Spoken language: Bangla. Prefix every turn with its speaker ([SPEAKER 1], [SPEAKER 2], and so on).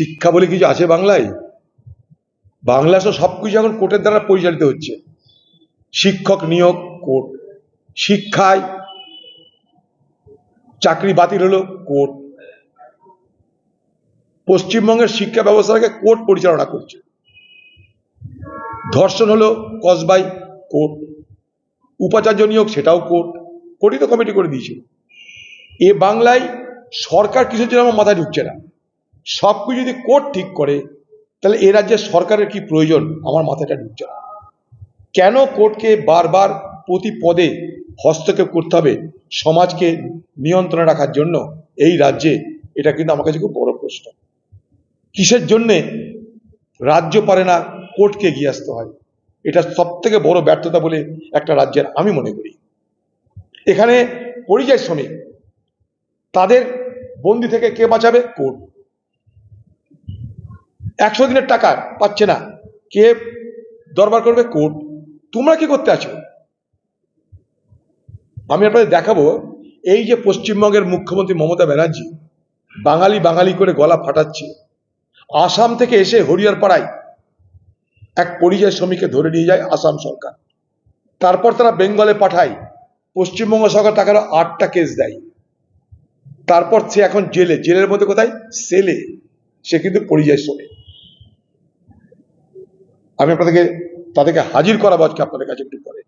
[SPEAKER 1] শিক্ষা বলে কিছু আছে বাংলায়? বাংলা তো সব কিছু এখন কোর্টের দ্বারা পরিচালিত হচ্ছে। শিক্ষক নিয়োগ কোর্ট, শিক্ষায় চাকরি বাতিল হলো কোর্ট। পশ্চিমবঙ্গের শিক্ষা ব্যবস্থাকে কোর্ট পরিচালনা করছে। ধর্ষণ হলো কসবাই কোর্ট। উপাচার্য নিয়োগ সেটাও কোর্ট। কোর্টই তো কমিটি করে দিয়েছে। এ বাংলায় সরকার কিসের জন্য আমার মাথায় ঢুকছে না। সব কিছু যদি কোর্ট ঠিক করে, তাহলে এ রাজ্যের সরকারের কি প্রয়োজন? আমার মাথাটা ঢুকছে না। কেন কোর্টকে বারবার প্রতি পদে হস্তক্ষেপ করতে হবে সমাজকে নিয়ন্ত্রণে রাখার জন্য? এই রাজ্যে এটা কিন্তু আমার কাছে খুব বড় প্রশ্ন। কিসের জন্যে রাজ্য পারে না, কোর্টকে এগিয়ে আসতে হয়? এটা সব থেকে বড় ব্যর্থতা বলে একটা রাজ্যের আমি মনে করি। এখানে পরিযায়ী শ্রমিক, তাদের বন্দি থেকে কে বাঁচাবে? কোর্ট। একশো দিনের টাকা পাচ্ছে না। কে দরবার করবে? কোর্ট। তোমরা কি করতে আছো? আমি আপনাদের দেখাবো, এই যে পশ্চিমবঙ্গের মুখ্যমন্ত্রী মমতা ব্যানার্জি বাঙালি বাঙালি করে গলা ফাটাচ্ছে, আসাম থেকে এসে হরিয়ার পাড়ায় এক পরিযায়ী শ্রমিককে ধরে নিয়ে যায় আসাম সরকার। তারপর তারা বেঙ্গলে পাঠায়, পশ্চিমবঙ্গ সরকার তাকে আরও আটটা কেস দেয়। তারপর সে এখন জেলে। জেলের মধ্যে কোথায়? সেলে। সে কিন্তু পরিযায়ী শ্রমিক। আমি আপনাদেরকে তাদেরকে হাজির করাবো আজকে আপনাদের কাছে একটু পরে।